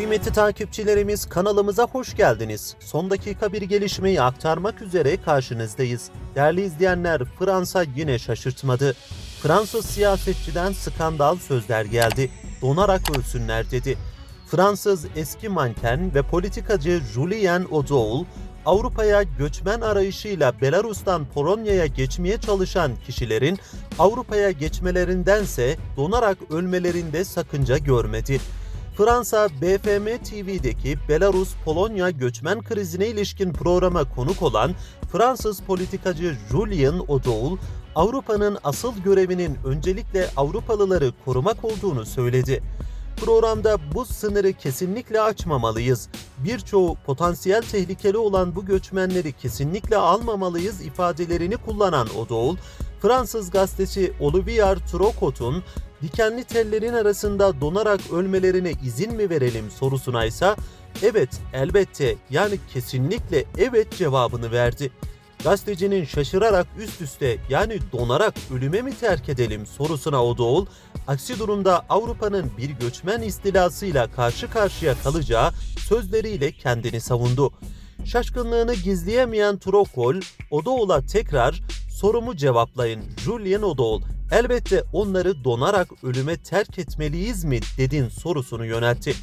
Kıymetli takipçilerimiz kanalımıza hoş geldiniz. Son dakika bir gelişmeyi aktarmak üzere karşınızdayız. Değerli izleyenler Fransa yine şaşırtmadı. Fransız siyasetçiden skandal sözler geldi. Donarak ölsünler dedi. Fransız eski manken ve politikacı Julien Odoul, Avrupa'ya göçmen arayışıyla Belarus'tan Polonya'ya geçmeye çalışan kişilerin Avrupa'ya geçmelerindense donarak ölmelerinde sakınca görmedi. Fransa BFM TV'deki Belarus-Polonya göçmen krizine ilişkin programa konuk olan Fransız politikacı Julien Odoul, Avrupa'nın asıl görevinin öncelikle Avrupalıları korumak olduğunu söyledi. Programda bu sınırı kesinlikle açmamalıyız. Birçoğu potansiyel tehlikeli olan bu göçmenleri kesinlikle almamalıyız ifadelerini kullanan Odoul, Fransız gazeteci Olivier Trocot'un dikenli tellerin arasında donarak ölmelerine izin mi verelim sorusuna ise evet elbette yani kesinlikle evet cevabını verdi. Gazetecinin şaşırarak üst üste yani donarak ölüme mi terk edelim sorusuna Odoğul, aksi durumda Avrupa'nın bir göçmen istilasıyla karşı karşıya kalacağı sözleriyle kendini savundu. Şaşkınlığını gizleyemeyen Trokol, Odoğul'a tekrar sorumu cevaplayın Julien Odoğul, elbette onları donarak ölüme terk etmeliyiz mi dedin sorusunu yöneltti.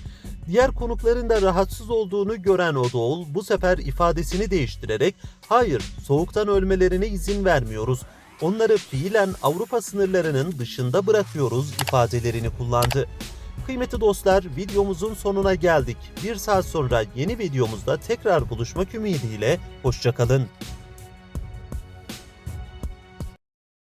Diğer konukların da rahatsız olduğunu gören Odoğul bu sefer ifadesini değiştirerek hayır soğuktan ölmelerine izin vermiyoruz. Onları fiilen Avrupa sınırlarının dışında bırakıyoruz ifadelerini kullandı. Kıymetli dostlar videomuzun sonuna geldik. Bir saat sonra yeni videomuzda tekrar buluşmak ümidiyle hoşçakalın.